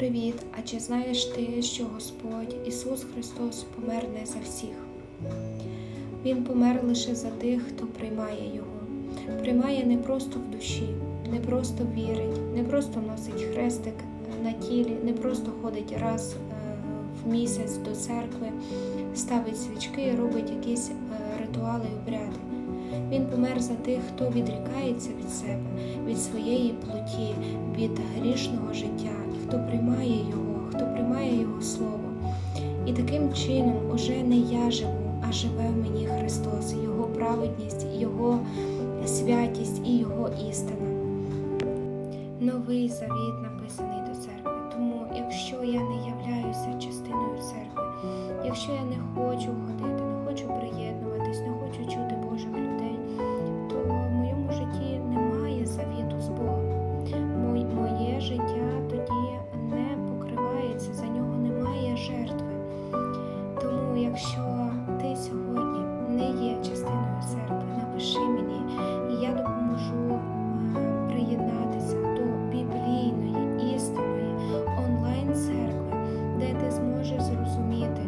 Привіт! А чи знаєш ти, що Господь Ісус Христос помер не за всіх? Він помер лише за тих, хто приймає Його. Приймає не просто в душі, не просто вірить, не просто носить хрестик на тілі, не просто ходить раз е, в місяць до церкви, ставить свічки робить якісь е, ритуали і обряди. Він помер за тих, хто відрікається від себе, від своєї плоті, від грішного життя, хто приймає його, хто приймає Його Слово. І таким чином уже не я живу, а живе в мені Христос, Його праведність, Його святість і Його істина. Новий завіт написаний до церкви. Тому, якщо я не являюся частиною церкви, якщо я не хочу Якщо ти сьогодні не є частиною церкви, напиши мені, і я допоможу е, приєднатися до біблійної, істинної онлайн-церкви, де ти зможеш зрозуміти.